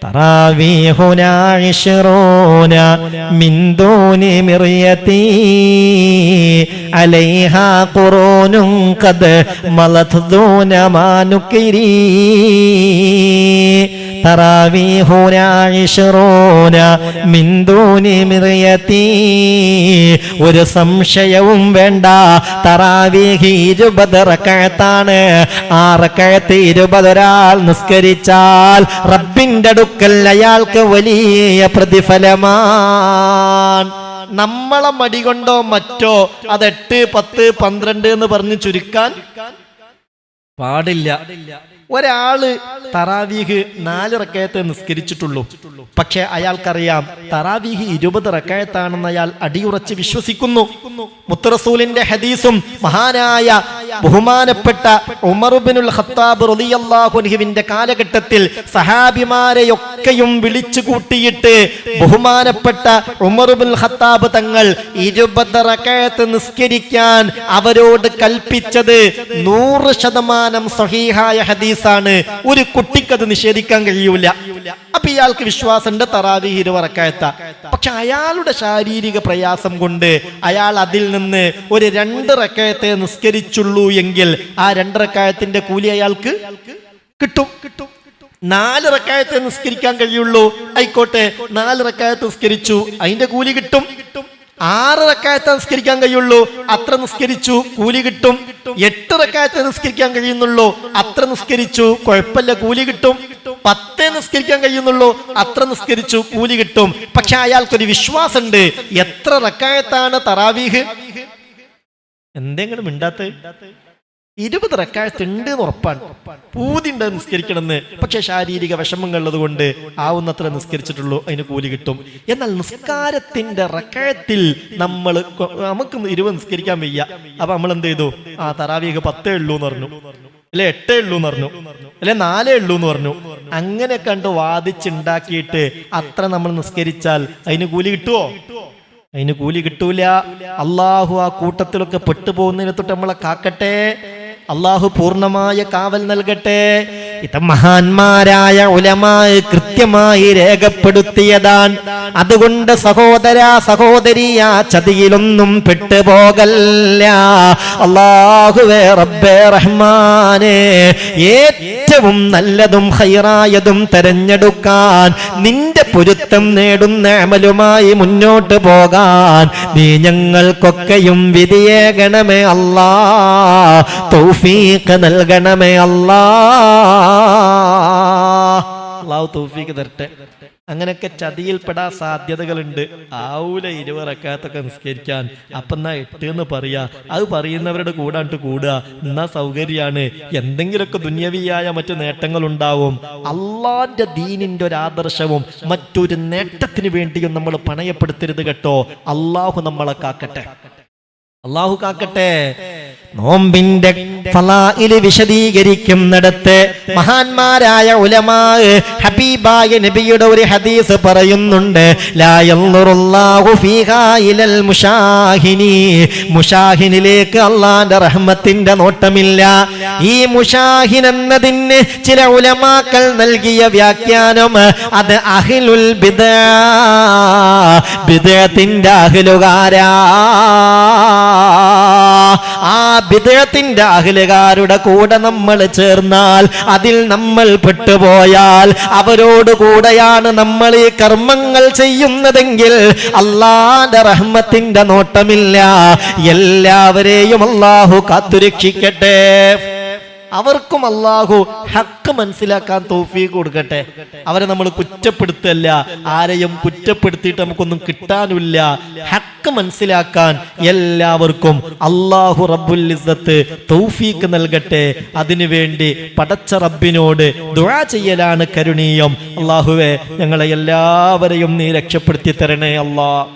تراويحنا عشرون من دون مريتي عليها قرون قد ملت دون ما نكري تراويحنا عشرون من دون مريتي ഒരു സംശയവും വേണ്ട തറാവീഹി ഇരുപത് റക്കഴത്താണ് ആ റക്കഴത്ത് ഇരുപതൊരാൾ നിസ്കരിച്ചാൽ റബ്ബിന്റെ അടുക്കൽ അയാൾക്ക് വലിയ പ്രതിഫലമാണ് നമ്മളെ മടി കൊണ്ടോ മറ്റോ അത് എട്ട് പത്ത് പന്ത്രണ്ട് എന്ന് പറഞ്ഞ് ചുരുക്കാൻ പാടില്ല. ഒരാൾ തറാവീഹ് നാല് റക്കയത്തെ നിസ്കരിച്ചിട്ടുള്ളൂ. പക്ഷെ അയാൾക്കറിയാം തറാവീഹ് ഇരുപത് റക്കയത്താണെന്ന് അയാൾ അടിയുറച്ച് വിശ്വസിക്കുന്നു. മുത്തറസൂലിന്റെ ഹദീസും മഹാനായ ബഹുമാനപ്പെട്ട ഉമറുബിനുൽ ഖത്താബ് റളിയല്ലാഹുവിന്റെ കാലഘട്ടത്തിൽ സഹാബിമാരെയൊക്കെയും വിളിച്ചു കൂട്ടിയിട്ട് ബഹുമാനപ്പെട്ട ഉമറുബിൻ ഖത്താബ് തങ്ങൾ ഇരുപത് റക്കയത്ത് നിസ്കരിക്കാൻ അവരോട് കൽപ്പിച്ചത് നൂറ് ശതമാനം സഹീഹായ ഹദീസാണ്. ഒരു കുട്ടിക്കത് നിഷേധിക്കാൻ കഴിയൂല. അപ്പൊ ഇയാൾക്ക് വിശ്വാസമുണ്ട് തറാവി ഇരുവറക്കായത്ത പക്ഷെ അയാളുടെ ശാരീരിക പ്രയാസം കൊണ്ട് അയാൾ അതിൽ നിന്ന് ഒരു രണ്ട് റക്കയത്തെ നിസ്കരിച്ചുള്ളൂ എങ്കിൽ ആ രണ്ട് റക്കായത്തിന്റെ കൂലി അയാൾക്ക് കിട്ടും. കിട്ടും നാല് റക്കായത്തെ നിസ്കരിക്കാൻ കഴിയുള്ളൂ. ആയിക്കോട്ടെ നാല് റക്കായത്ത് നിസ്കരിച്ചു അതിന്റെ കൂലി കിട്ടും കിട്ടും. ആറ് റക്കായത്തെ നിസ്കരിക്കാൻ കഴിയുള്ളൂ അത്ര നിസ്കരിച്ചു കൂലി കിട്ടും. എട്ട് റക്കായത്തെ നിസ്കരിക്കാൻ കഴിയുന്നുള്ളൂ അത്ര നിസ്കരിച്ചു കുഴപ്പമില്ല കൂലി കിട്ടും. പത്തേ നിസ്കരിക്കാൻ കഴിയുന്നുള്ളൂ അത്ര നിസ്കരിച്ചു കൂലി കിട്ടും. പക്ഷെ അയാൾക്കൊരു വിശ്വാസമുണ്ട് എത്ര റക്കായത്താണ് തറാവീഹ്? എന്തെങ്കിലും മിണ്ടാത്ത ഇരുപത് റക്കായത്ത് ഉണ്ട് എന്ന് ഉറപ്പാണ് പൂതിണ്ട് നിസ്കരിക്കണമെന്ന്. പക്ഷെ ശാരീരിക വിഷമങ്ങളുള്ളത് കൊണ്ട് ആവുന്നത്ര നിസ്കരിച്ചിട്ടുള്ളൂ അതിന് കൂലി കിട്ടും. എന്നാൽ നിസ്കാരത്തിന്റെ റക്കാഴത്തിൽ നമ്മൾ നമുക്ക് ഇരുപത് നിസ്കരിക്കാൻ വയ്യ. അപ്പൊ നമ്മൾ എന്ത് ചെയ്തു? ആ തറാവിയൊക്കെ പത്തേ ഉള്ളൂ എന്ന് പറഞ്ഞു. അല്ലെ എട്ടേ ഉള്ളൂ എന്ന് പറഞ്ഞു. അല്ലെ നാലേ ഉള്ളൂ എന്ന് പറഞ്ഞു. അങ്ങനെ കണ്ട് വാദിച്ചുണ്ടാക്കിയിട്ട് അത്ര നമ്മൾ നിസ്കരിച്ചാൽ അതിന് കൂലി കിട്ടുമോ അതിന് കൂലി കിട്ടൂല. അള്ളാഹു ആ കൂട്ടത്തിലൊക്കെ പെട്ടുപോകുന്നതിനെ തൊട്ട് നമ്മളെ കാക്കട്ടെ. അള്ളാഹു പൂർണമായ കാവൽ നൽകട്ടെ. ഇത് മഹാന്മാരായ ഉലമായി കൃത്യമായി രേഖപ്പെടുത്തിയതാണ്. അതുകൊണ്ട് സഹോദര സഹോദരിയ ചതിയിലൊന്നും പെട്ടുപോകല്ല. അള്ളാഹുവേ റബ്ബേ റഹ്മാനെ ഏറ്റവും നല്ലതും ഹൈറായതും തെരഞ്ഞെടുക്കാൻ നിന്റെ പൊരുത്തം നേടുന്ന അമലുമായി മുന്നോട്ട് പോകാൻ നീ ഞങ്ങൾക്കൊക്കെയും വിധിയേകണമേ അല്ലാ. തൗഫീഖ് നൽകണമേ അല്ലാ. അള്ളാഹു തരട്ടെ. അങ്ങനെയൊക്കെ ചതിയിൽപ്പെടാൻ സാധ്യതകളുണ്ട്. ആവൂല ഇരുവറക്കാത്തൊക്കെ നിസ്കരിക്കാൻ. അപ്പൊ എന്നാ എട്ട് എന്ന് പറയാ. അത് പറയുന്നവരുടെ കൂടാണ്ട് കൂടുക. എന്നാ സൗകര്യാണ്. എന്തെങ്കിലുമൊക്കെ ദുന്യവിയായ മറ്റു നേട്ടങ്ങൾ ഉണ്ടാവും അള്ളാന്റെ ദീനിന്റെ ഒരു ആദർശവും മറ്റൊരു നേട്ടത്തിന് വേണ്ടിയും നമ്മൾ പണയപ്പെടുത്തരുത് കേട്ടോ. അള്ളാഹു നമ്മളെ കാക്കട്ടെ. അള്ളാഹു കാക്കട്ടെ. നോമ്പിന്റെ ഫലായിൽ വിശദീകരിക്കുന്നിടത്ത് മഹാന്മാരായ ഉലമാ ഹബീബായ നബിയുടെ ഒരു ഹദീസ് പറയുന്നുണ്ട് മുശാഹിനിലേക്ക് അള്ളാന്റെ റഹ്മത്തിന്റെ നോട്ടമില്ല. ഈ മുശാഹിൻ എന്നതിന് ചില ഉലമാക്കൾ നൽകിയ വ്യാഖ്യാനം അത് അഹിലുൽ ബിദ. ബിദത്തിന്റെ അഹിലുകാരാ. ആ ബിദത്തിന്റെ അഖിലുകാരുടെ കൂടെ നമ്മൾ ചേർന്നാൽ അതിൽ നമ്മൾ പെട്ടുപോയാൽ അവരോട് കൂടെയാണ് നമ്മൾ ഈ കർമ്മങ്ങൾ ചെയ്യുന്നതെങ്കിൽ അള്ളാന്റെ റഹ്മത്തിന്റെ നോട്ടമില്ല. എല്ലാവരെയും അള്ളാഹു കാത്തുരക്ഷിക്കട്ടെ. അവർക്കും അള്ളാഹു ഹക്ക് മനസ്സിലാക്കാൻ തോഫീക്ക് കൊടുക്കട്ടെ. അവരെ നമ്മൾ കുറ്റപ്പെടുത്തല്ല. ആരെയും കുറ്റപ്പെടുത്തിയിട്ട് നമുക്കൊന്നും കിട്ടാനില്ല. ഹക്ക് മനസ്സിലാക്കാൻ എല്ലാവർക്കും അള്ളാഹു റബ്ബുൽ ഇസ്സത്ത് തൗഫീക്ക് നൽകട്ടെ. അതിനുവേണ്ടി പടച്ച റബ്ബിനോട് ദുഴ ചെയ്യലാണ് കരുണീയം. അള്ളാഹുവെ ഞങ്ങളെ എല്ലാവരെയും നീ രക്ഷപ്പെടുത്തി തരണേ അല്ലാ